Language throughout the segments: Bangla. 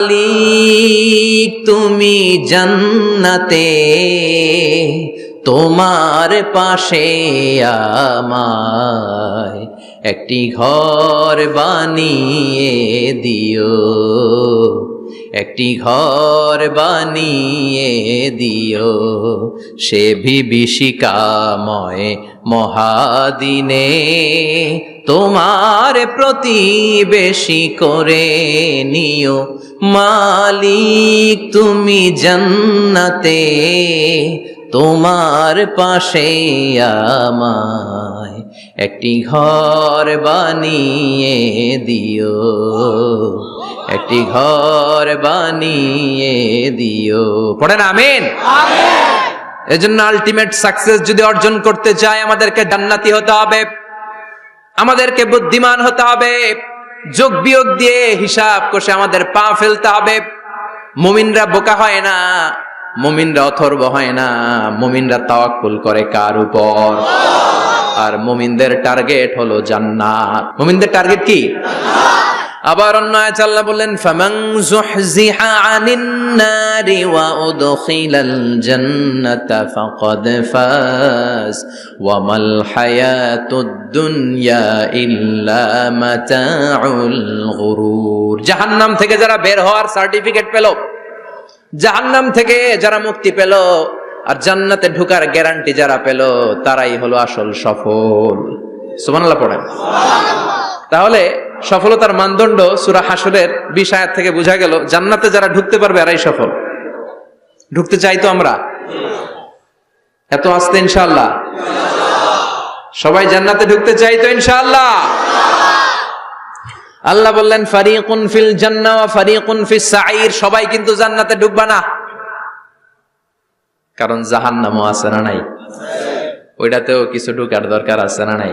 মালিক, তুমি জান্নাতে, তোমার পাশে আমায় একটি ঘর বানিয়ে দিও, একটি ঘর বানিয়ে দিও, সে বিভীষিকাময় মহাদিনে। তোমার প্রতিবেশী করে নিও। মালিক তুমি জান্নাতে তোমার পাশে আমায় একটি ঘর বানিয়ে দিও। একটি ঘর বানিয়ে দিও। পড়েন আমিন। এজন্য আলটিমেট সাকসেস যদি অর্জন করতে চাই আমাদেরকে জান্নাতি হতে হবে। আমাদেরকে বুদ্ধিমান হতে হবে, যোগ বিয়োগ দিয়ে হিসাব কষে আমাদের পা ফেলতে হবে। মুমিনরা বোকা হয় না, মুমিনরা অথর্ব হয় না, মুমিনরা তাওয়াক্কুল করে কার উপর? আর মুমিনদের টার্গেট হলো জান্নাত। মুমিনদের টার্গেট কি? আবার অন্য আয়াত বললেন, ফামান যুহজিহা আনিন নারি ওয়া উদখিলাল জান্নাতা ফাকাদ ফাজ ওয়া মাল হায়াতুদ দুনিয়া ইল্লা মাতাউল গুরুর। জাহান্নাম থেকে যারা বের হওয়ার সার্টিফিকেট পেল, জাহান্নাম থেকে যারা মুক্তি পেল আর জান্নাতে ঢুকার গ্যারান্টি যারা পেল, তারাই হলো আসল সফল। সুবহানাল্লাহ পড়েন। তাহলে সফলতার মানদণ্ড সুরা হাসরের বিশ থেকে বোঝা গেল, জান্নাতে যারা ঢুকতে পারবে এরাই সফল। ঢুকতে চাই তো আমরা? এত আসতে ইনশাল্লাহ সবাই জান্নাতে ঢুকতে চাই তো ইনশাল্লাহ আল্লাহ বললেন, ফারিকুন ফিল জান্নাহ ওয়া ফারিকুন ফিস সাঈর। সবাই কিন্তু জান্নাতে ঢুকবা না। কারণ জাহান্নামও আছে না নাই? ওইটাতেও কিছু ঢুকার দরকার আছে না নাই?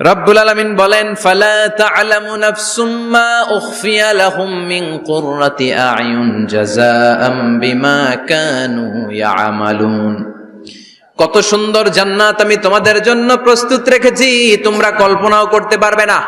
রব্বুল আলামিন বলেন, ফালা তা'লামু নাফসুম মা উখফিয়া লাহুম মিন কুররাতি আ'য়ুন জাযাআম বিমা কানু ইয়ামালুন। কত সুন্দর জান্নাত আমি তোমাদের জন্য প্রস্তুত রেখেছি, তোমরা কল্পনাও করতে পারবে না,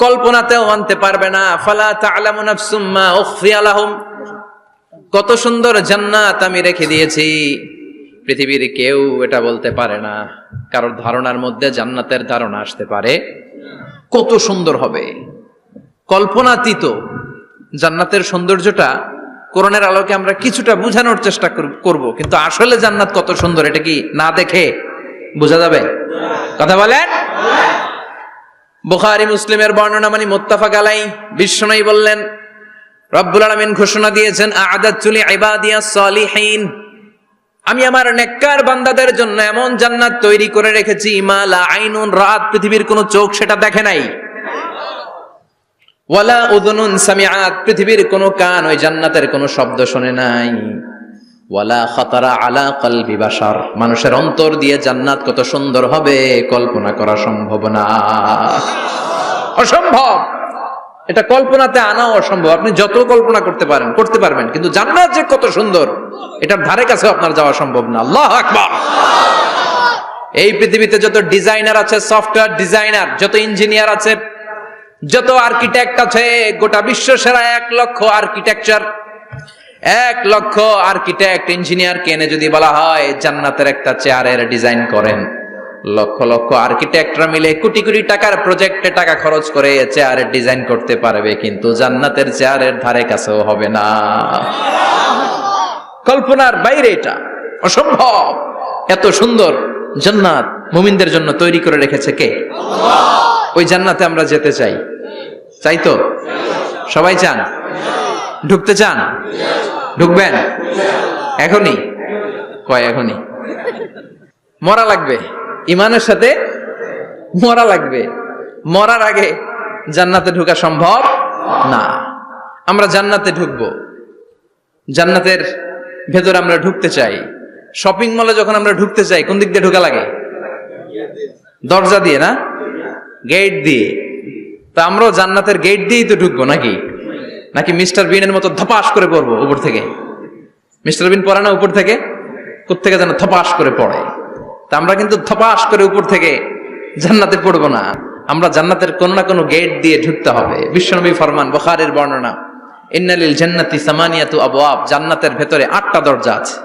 কল্পনাতেও আনতে পারবে না। ফালা তা'লামু নাফসুম মা উখফিয়া লাহুম কত সুন্দর জান্নাত আমি রেখে দিয়েছি। পৃথিবীর কেউ এটা বলতে পারে না। কারোর ধারণার মধ্যে জান্নাতের ধারণা আসতে পারে। কত সুন্দর হবে। কল্পনাতীত জান্নাতের সৌন্দর্যটা কোরআনের আলোকে আমরা কিছুটা বোঝানোর চেষ্টা কর- করব, কিন্তু আসলে জান্নাত কত সুন্দর, এটা কি না দেখে বোঝা যাবে? কথা বলেন? বুখারী, মুসলিমের বর্ণনা মানে মোত্তাফাক আলাই বিশ্বনয়ী বললেন, রব্বুল আলামিন ঘোষণা দিয়েছেন আদাতুলি ইবাদিয়াস সালিহিন। আমি আমার নেককার বান্দাদের জন্য এমন জান্নাত তৈরি করে রেখেছি মালা আইনুন, রাত পৃথিবীর কোনো চোখ সেটা দেখে নাই। ওয়ালা উদুনুন সামিআত, পৃথিবীর কোনো কান ওই জান্নাতের কোনো শব্দ শোনে নাই। ওয়ালা খাতারা আলা কলবি বাশার, মানুষের অন্তর দিয়ে জান্নাত কত সুন্দর হবে, কল্পনা করা সম্ভব না। অসম্ভব! এটা কল্পনাতে আনাও অসম্ভব। আপনি যত কল্পনা করতে পারেন, করতে পারবেন, কিন্তু জান্নাত যে কত সুন্দর। এটার ধারে কাছে আপনার যাওয়া সম্ভব না। আল্লাহ আকবার। এই পৃথিবীতে যত ডিজাইনার আছে, সফটওয়্যার ডিজাইনার, যত ইঞ্জিনিয়ার আছে, যত আর্কিটেক্ট আছে, গোটা বিশ্ব সেরা এক লক্ষ আর্কিটেকচার, এক লক্ষ আর্কিটেক্ট, ইঞ্জিনিয়ার কেনে যদি বলা হয়, জান্নাতের একটা চেয়ারের ডিজাইন করেন। লক্ষ লক্ষ আর্কিটেক্টরা মিলে কোটি কোটি টাকার প্রজেক্টে টাকা খরচ করে চেয়ারের ডিজাইন করতে পারবে, কিন্তু জান্নাতের চেয়ারের ধারে কাছেও হবে না। কল্পনার বাইরে এটা। অসম্ভব। এত সুন্দর জান্নাত মুমিনদের জন্য তৈরি করে রেখেছে কে? ওই জান্নাতে আমরা যেতে চাই। চাই তো? সবাই চান? ঢুকতে চান? ঢুকবেন? এখনই? কয় এখনই? মরা লাগবে। ইমানের সাথে মরা লাগবে। মরার আগে জান্নাতে ঢুকা সম্ভব না। আমরা জান্নাতে ঢুকবো। জান্নাতের ভেতরে আমরা ঢুকতে চাই। শপিং মলে যখন আমরা ঢুকতে চাই, কোন দিক দিয়ে ঢোকা লাগে? দরজা দিয়ে না? গেট দিয়ে। তা আমরাও জান্নাতের গেট দিয়েই তো ঢুকবো নাকি? নাকি মিস্টার বিনের মতো ধপাস করে পড়ব উপর থেকে? মিস্টার বিন পড়ে না উপর থেকে? থেকে যেন থপাস করে পড়ে? তা আমরা কিন্তু ধপাস করে উপর থেকে জান্নাতে পড়ব না। আমরা জান্নাতের কোনো না কোনো গেট দিয়ে ঢুকতে হবে। বিশ্বনবী ফরমান, বখারের বর্ণনা। ইন্নালিল জান্নাতি সামানিয়াতু আবওয়াব, জান্নাতের ভেতরে আটটা দরজা আছে।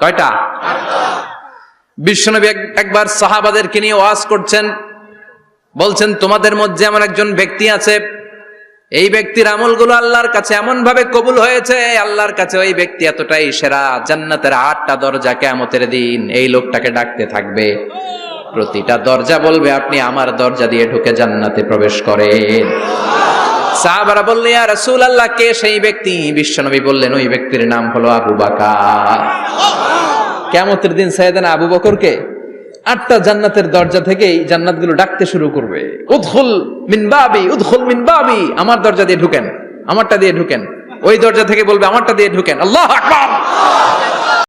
কয়টা? বিশ্বনবী এক- একবার সাহাবাদেরকে নিয়ে ওয়াজ করছেন। বলছেন, তোমাদের মধ্যে এমন একজন ব্যক্তি আছে, এই ব্যক্তির আমলগুলো আল্লাহর কাছে এমন ভাবে কবুল হয়েছে আল্লাহর কাছে ওই ব্যক্তি এতটাই সেরা, জান্নাতের আটটা দরজা কেমতের দিন এই লোকটাকে ডাকতে থাকবে। প্রতিটা দরজা বলবে, আপনি আমার দরজা দিয়ে ঢুকে জান্নাতে প্রবেশ করেন। সাহাবারা বললে, ইয়া রাসূল আল্লাহ কে সেই ব্যক্তি? বিশ্বনবী বললেন, ওই ব্যক্তির নাম হলো আবু বাকার। কেমতের দিন সাইয়েদানা আবু বকরকে আটটা জান্নাতের দরজা থেকেই জান্নাতগুলো ডাকতে শুরু করবে। উদখুল মিন বাবি, উদখুল মিন বাবি। আমার দরজা দিয়ে ঢুকেন, আমারটা দিয়ে ঢুকেন। ওই দরজা থেকে বলবে, আমারটা দিয়ে ঢুকেন। আল্লাহ আকবার।